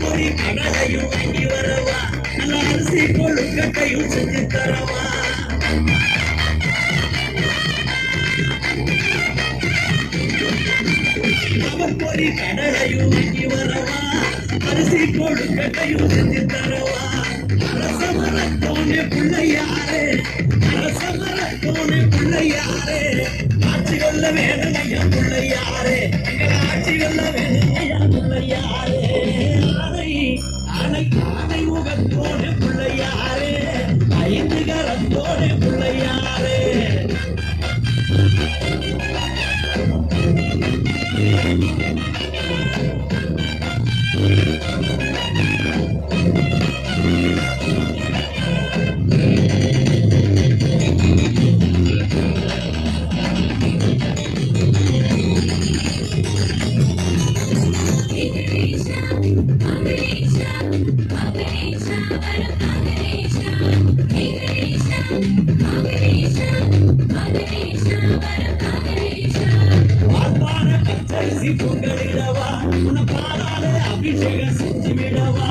பொறி கடலையும் வாங்கி வரவா நல்ல அரிசி கொழுக்கட்டையும் செஞ்சு தரவா அவர் பொறி கடலையும் வாங்கி வரவா? அரிசி கொழுக்கட்டையும் செஞ்சு தரவா? அரசமரத்தோனே பிள்ளையாரே அரசமரத்தோனே பிள்ளையாரே. ஆட்சி கொள்ள வேணும் ஐயா பிள்ளையாரே. எங்கள் ஆட்சி கொள்ள வேணும் ஐயா பிள்ளையாரே. ஆனை ஆனை ஆனை முகத்தோனே பிள்ளையாரே. ஐந்து கரத்தோனே பிள்ளையாரே. பார்ப்பான உன பாலால அபிஷேகம் செஞ்சு விடவா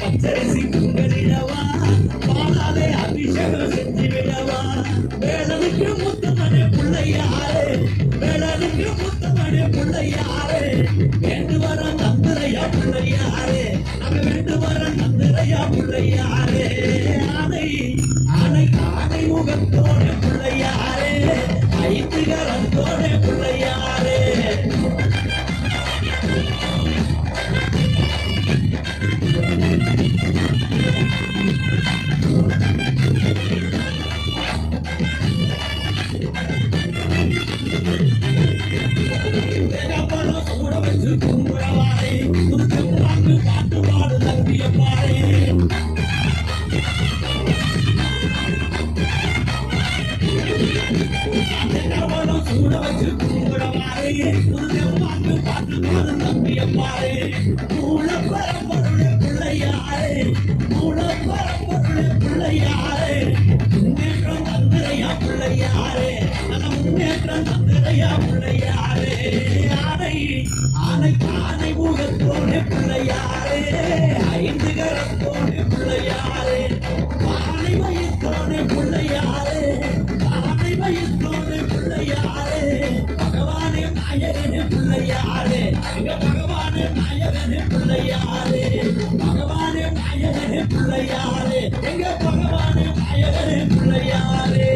பச்சரிசி பொங்கலிடவா பாலால அபிஷேகம் செஞ்சு வேலனுக்கு முத்தமனே பிள்ளையாரே வேலனுக்கு முத்தமனே பிள்ளையாரே வேண்டு வர தந்திரையா பிள்ளையாரே நம்ம வேண்டு வர தந்திரையா பிள்ளையாரே ஆனை ஆனை ஆனை முகத்தோட பிள்ளையாரே ஐந்து கரத்தோட பிள்ளையாரே வேகப்படம் கூட கூட வச்சு கும்புறவாரே உனக்கு பாட்டு பாட்டு பாடு தம்பிய பாரே மூல பரம்பொருளே பிள்ளையாரே மூல பரம்பொருளே முன்னேற்றம் தந்திரையா முன்னேற்றம் தந்திரையா ஆனை ஆனை ஆனை முகத்தோடு பிள்ளையாரே ஐ நாயகனே பிள்ளையாரே எங்க பகவானே நாயகனே பிள்ளையாரே பகவானே நாயகனே பிள்ளையாரே எங்க பகவானே நாயகனே பிள்ளையாரே